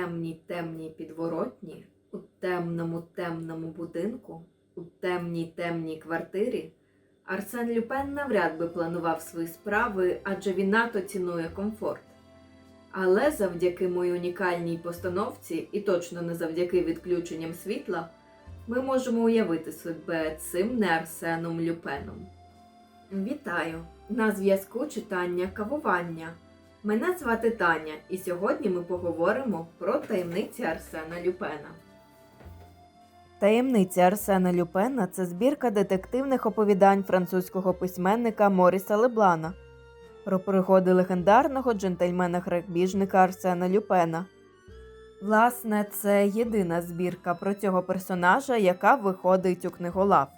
темній темній підворотні, у темному темному будинку, у темній темній квартирі, Арсен Люпен навряд би планував свої справи, адже він надто цінує комфорт. Але завдяки моїй унікальній постановці, і точно не завдяки відключенням світла, ми можемо уявити себе цим не Арсеном Люпеном. Вітаю! На зв'язку читання кавування. Мене звати Таня, і сьогодні ми поговоримо про таємниці Арсена Люпена. Таємниці Арсена Люпена це збірка детективних оповідань французького письменника Моріса Леблана про пригоди легендарного джентльмена-грабіжника Арсена Люпена. Власне, це єдина збірка про цього персонажа, яка виходить у книголав.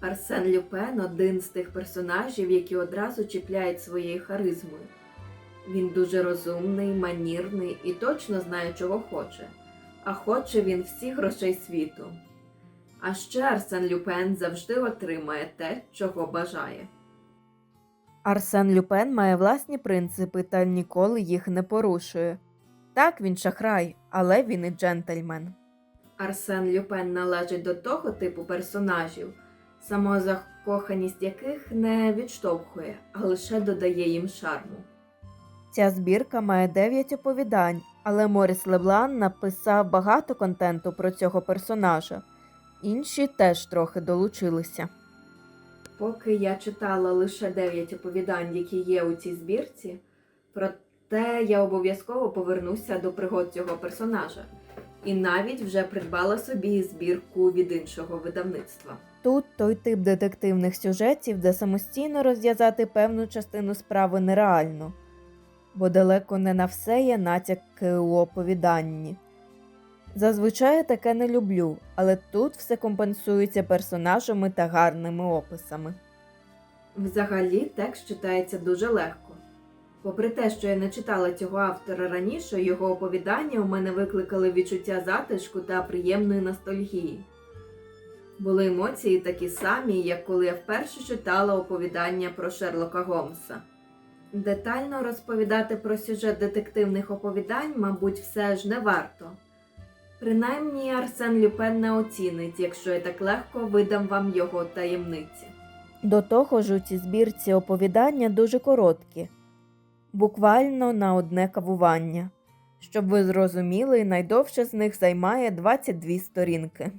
Арсен Люпен один з тих персонажів, які одразу чіпляють своєю харизмою. Він дуже розумний, манірний і точно знає, чого хоче. А хоче він всіх грошей світу. А ще Арсен Люпен завжди отримає те, чого бажає. Арсен Люпен має власні принципи та ніколи їх не порушує. Так, він шахрай, але він і джентльмен. Арсен Люпен належить до того типу персонажів, самозакоханість яких не відштовхує, а лише додає їм шарму. Ця збірка має 9 оповідань, але Моріс Леблан написав багато контенту про цього персонажа. Інші теж трохи долучилися. Поки я читала лише 9 оповідань, які є у цій збірці, проте я обов'язково повернуся до пригод цього персонажа і навіть вже придбала собі збірку від іншого видавництва. Тут той тип детективних сюжетів, де самостійно розв'язати певну частину справи нереально, бо далеко не на все є натяки у оповіданні. Зазвичай таке не люблю, але тут все компенсується персонажами та гарними описами. Взагалі текст читається дуже легко. Попри те, що я не читала цього автора раніше, його оповідання у мене викликали відчуття затишку та приємної ностальгії. Були емоції такі самі, як коли я вперше читала оповідання про Шерлока Голмса. Детально розповідати про сюжет детективних оповідань, мабуть, все ж не варто. Принаймні Арсен Люпен не оцінить, якщо я так легко видам вам його таємниці. До того ж у цій збірці оповідання дуже короткі, буквально на одне кавування. Щоб ви зрозуміли, найдовше з них займає 22 сторінки.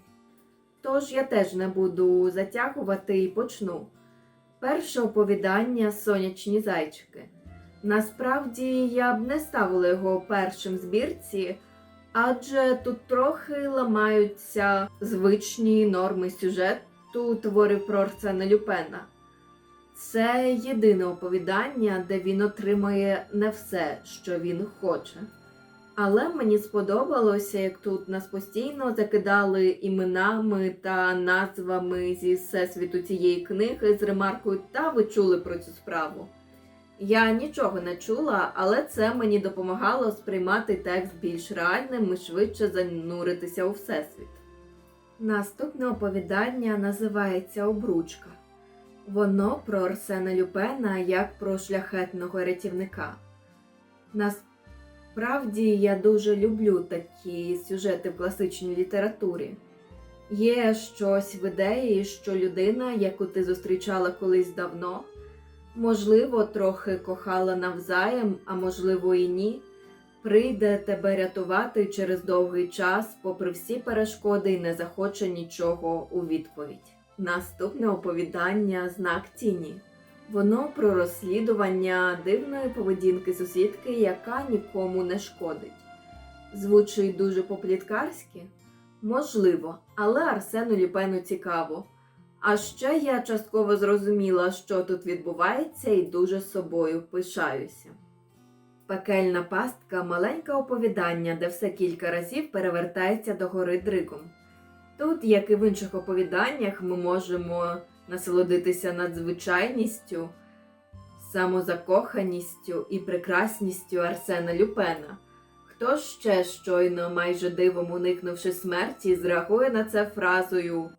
Тож я теж не буду затягувати і почну. Перше оповідання Сонячні зайчики. Насправді я б не ставила його першим збірці, адже тут трохи ламаються звичні норми сюжету творів про Арсена Люпена. Це єдине оповідання, де він отримує не все, що він хоче. Але мені сподобалося, як тут нас постійно закидали іменами та назвами зі всесвіту цієї книги з ремаркою та ви чули про цю справу. Я нічого не чула, але це мені допомагало сприймати текст більш реальним і швидше зануритися у всесвіт. Наступне оповідання називається Обручка. Воно про Арсена Люпена як про шляхетного рятівника. Насправді я дуже люблю такі сюжети в класичній літературі. Є щось в ідеї, що людина, яку ти зустрічала колись давно, можливо, трохи кохала навзаєм, а можливо і ні, прийде тебе рятувати через довгий час, попри всі перешкоди, і не захоче нічого у відповідь. Наступне оповідання Знак тіні. Воно про розслідування дивної поведінки сусідки, яка нікому не шкодить. Звучить дуже по-пліткарськи? Можливо, але Арсену Ліпену цікаво. А ще я частково зрозуміла, що тут відбувається, і дуже собою пишаюся. Пекельна пастка маленьке оповідання, де все кілька разів перевертається до гори дригом. Тут, як і в інших оповіданнях, ми можемо насолодитися надзвичайністю, самозакоханістю і прекрасністю Арсена Люпена. Хто ще щойно, майже дивом уникнувши смерті, зреагує на це фразою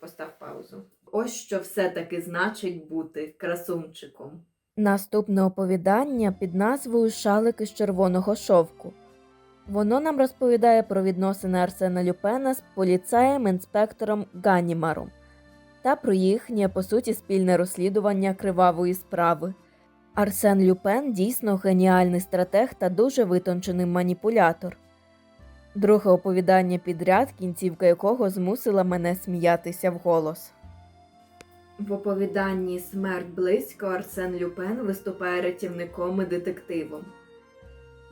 Постав паузу. Ось що все-таки значить бути красунчиком. Наступне оповідання під назвою Шалики з червоного шовку. Воно нам розповідає про відносини Арсена Люпена з поліцаєм інспектором Ганнімаром та про їхнє, по суті, спільне розслідування кривавої справи. Арсен Люпен дійсно геніальний стратег та дуже витончений маніпулятор. Друге оповідання підряд, кінцівка якого змусила мене сміятися вголос. В оповіданні Смерть близько Арсен Люпен виступає рятівником і детективом.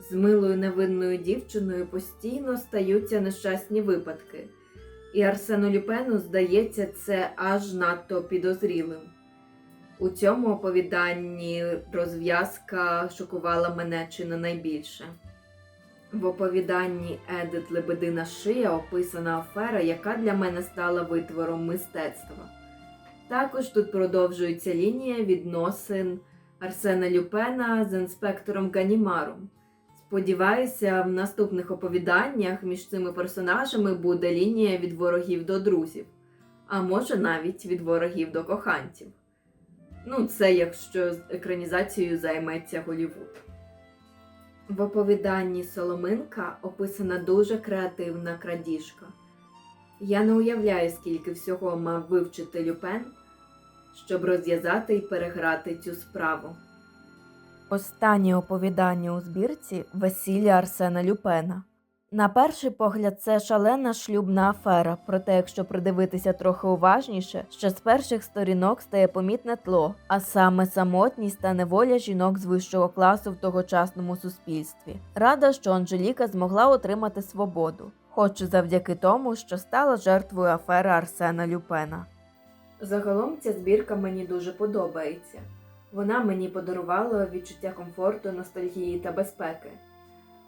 З милою невинною дівчиною постійно стаються нещасні випадки, і Арсену Люпену здається це аж надто підозрілим. У цьому оповіданні розв'язка шокувала мене чи не найбільше. В оповіданні Едит Лебедина Шия описана афера, яка для мене стала витвором мистецтва. Також тут продовжується лінія відносин Арсена Люпена з інспектором Ганімаром. Сподіваюся, в наступних оповіданнях між цими персонажами буде лінія від ворогів до друзів, а може навіть від ворогів до коханців. Ну, це якщо екранізацією займеться Голівуд. В оповіданні Соломинка описана дуже креативна крадіжка. Я не уявляю, скільки всього мав вивчити Люпен, щоб розв'язати і переграти цю справу. Останнє оповідання у збірці Весілля Арсена Люпена. На перший погляд, це шалена шлюбна афера, проте, якщо придивитися трохи уважніше, ще з перших сторінок стає помітне тло, а саме самотність та неволя жінок з вищого класу в тогочасному суспільстві. Рада, що Анжеліка змогла отримати свободу, хоч і завдяки тому, що стала жертвою афери Арсена Люпена. Загалом ця збірка мені дуже подобається. Вона мені подарувала відчуття комфорту, ностальгії та безпеки.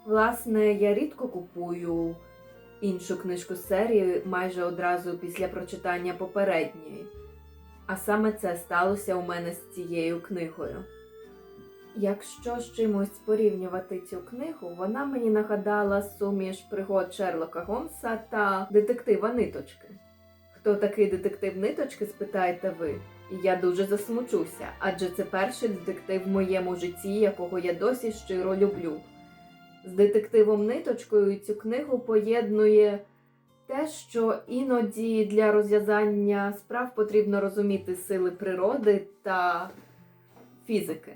Власне, я рідко купую іншу книжку з серії майже одразу після прочитання попередньої. А саме це сталося у мене з цією книгою. Якщо з чимось порівнювати цю книгу, вона мені нагадала суміш пригод Шерлока Гомса та детектива Ниточки. Хто такий детектив Ниточки, спитаєте ви? І я дуже засмучуся, адже це перший детектив в моєму житті, якого я досі щиро люблю. З детективом Ниточкою цю книгу поєднує те, що іноді для розв'язання справ потрібно розуміти сили природи та фізики.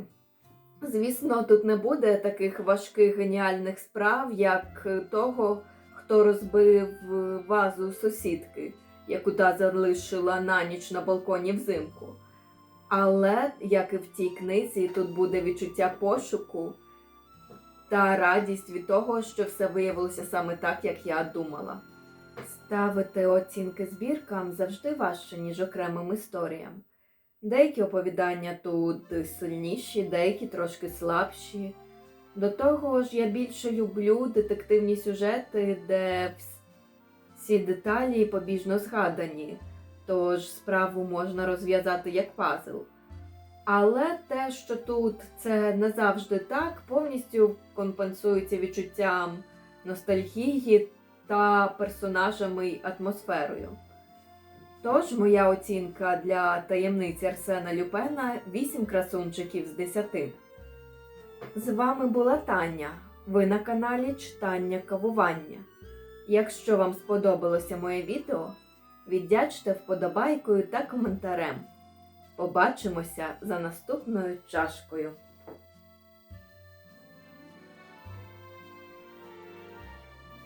Звісно, тут не буде таких важких геніальних справ, як того, хто розбив вазу сусідки, яку та залишила на ніч на балконі взимку. Але, як і в тій книзі, тут буде відчуття пошуку та радість від того, що все виявилося саме так, як я думала. Ставити оцінки збіркам завжди важче, ніж окремим історіям. Деякі оповідання тут сильніші, деякі трошки слабші. До того ж, я більше люблю детективні сюжети, де всі деталі побіжно згадані, тож справу можна розв'язати як пазл. Але те, що тут це не завжди так, повністю компенсується відчуттям ностальгії та персонажами й атмосферою. Тож моя оцінка для таємниці Арсена Люпена 8 красунчиків з 10. З вами була Таня. Ви на каналі Читання Кавування. Якщо вам сподобалося моє відео, віддячте вподобайкою та коментарем. Побачимося за наступною чашкою.